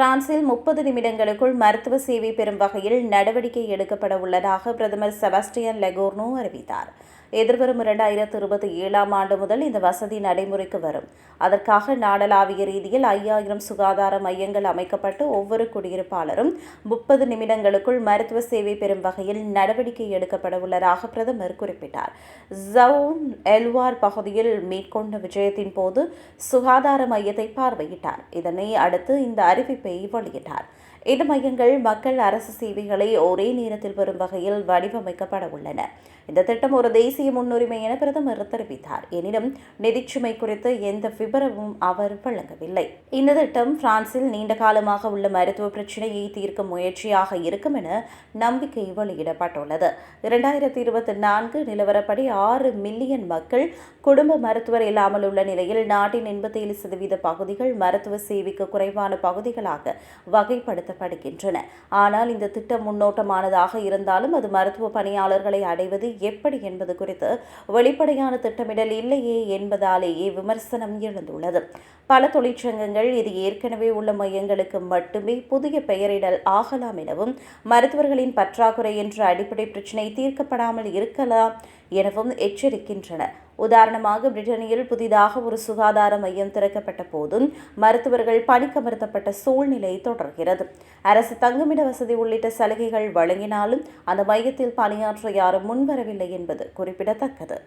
பிரான்சில் முப்பது நிமிடங்களுக்குள் மருத்துவ சேவை பெறும் வகையில் நடவடிக்கை எடுக்கப்பட உள்ளதாக பிரதமர் செபாஸ்டியன் லெகோர்னோ அறிவித்தார். எதிர்வரும் இரண்டாயிரத்து இருபத்தி ஏழாம் ஆண்டு முதல் இந்த வசதி நடைமுறைக்கு வரும். அதற்காக நாடளாவிய ரீதியில் ஐயாயிரம் சுகாதார மையங்கள் அமைக்கப்பட்டு ஒவ்வொரு குடியிருப்பாளரும் முப்பது நிமிடங்களுக்குள் மருத்துவ சேவை பெறும் வகையில் நடவடிக்கை எடுக்கப்பட உள்ளதாக பிரதமர் குறிப்பிட்டார். ஜவுன் எல்வார் பகுதியில் மேற்கொண்ட விஜயத்தின் போது சுகாதார மையத்தை பார்வையிட்டார். இதனை அடுத்து இந்த அறிவிப்பை வெளியிட்டார் இந்த மையங்கள் மக்கள் அரசு சேவைகளை ஒரே நேரத்தில் பெறும் வகையில் வடிவமைக்கப்பட உள்ளன. இந்த திட்டம் ஒரு தேசிய முன்னுரிமை என பிரதமர் தெரிவித்தார். எனினும் நிதிச்சுமை குறித்து எந்த விபரமும் அவர் வழங்கவில்லை. இந்த திட்டம் பிரான்சில் நீண்ட காலமாக உள்ள மருத்துவ பிரச்சினையை தீர்க்கும் முயற்சியாக இருக்கும் என நம்பிக்கை வெளியிடப்பட்டுள்ளது. இரண்டாயிரத்தி இருபத்தி நான்கு நிலவரப்படி ஆறு மில்லியன் மக்கள் குடும்ப மருத்துவர் இல்லாமல் உள்ள நிலையில் நாட்டின் எண்பத்தி ஏழு சதவீத பகுதிகள் மருத்துவ சேவைக்கு குறைவான பகுதிகளாக வகைப்படுத்தப்படுகின்றன. ஆனால் இந்த திட்டம் முன்னோட்டமானதாக இருந்தாலும் அது மருத்துவ பணியாளர்களை அடைவது எப்படி என்பது குறித்து வெளிப்படையான திட்டமிடல் இல்லையே என்பதாலேயே விமர்சனம் எழுந்துள்ளது. பல தொழிற்சங்கங்கள் இது ஏற்கனவே உள்ள மையங்களுக்கு மட்டுமே புதிய பெயரிடல் ஆகலாம் எனவும் மருத்துவர்களின் பற்றாக்குறை என்ற அடிப்படை பிரச்சினை தீர்க்கப்படாமல் இருக்கலாம் எனவும் எச்சரிக்கின்றன. உதாரணமாக பிரிட்டனில் புதிதாக ஒரு சுகாதார மையம் திறக்கப்பட்ட போதும் மருத்துவர்கள் பணிக்கமர்த்தப்பட்ட சூழ்நிலை தொடர்கிறது. அரசு தங்குமிட வசதி உள்ளிட்ட சலுகைகள் வழங்கினாலும் அந்த மையத்தில் பணியாற்ற யாரும் முன்வரவில்லை என்பது குறிப்பிடத்தக்கது.